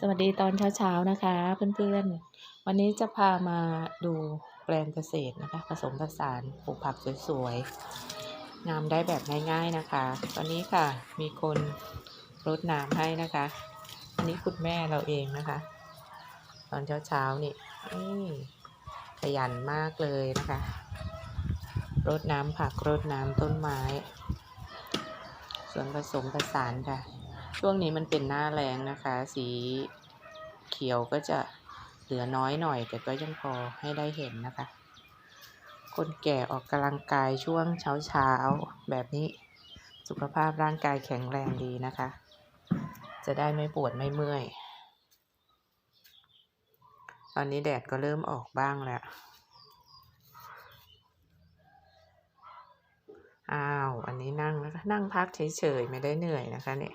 สวัสดีตอนเช้าๆนะคะเพื่อนๆ วันนี้จะพามาดูแปลงเกษตรนะคะ ผสมผสานปลูกผักสวยๆ งามได้แบบง่ายๆนะคะ ตอนนี้ค่ะมีคนรดน้ำให้นะคะ อันนี้คุณแม่เราเองนะคะ ตอนเช้าๆนี่นี่ขยันมากเลยนะคะรดน้ำผักรดน้ำต้นไม้ ส่วนผสมผสานค่ะ ช่วงนี้มันเป็นหน้าแรงนะคะ สีเขียวก็จะเหลือน้อยหน่อย แต่ก็ยังพอให้ได้เห็นนะคะ คนแก่ออกกำลังกายช่วงเช้าเช้าแบบนี้สุขภาพร่างกายแข็งแรงดีนะคะ จะได้ไม่ปวดไม่เมื่อย ตอนนี้แดดก็เริ่มออกบ้างแล้ว อ้าว อันนี้นั่งนะคะนั่งพักเฉยๆ ไม่ได้เหนื่อยนะคะเนี่ย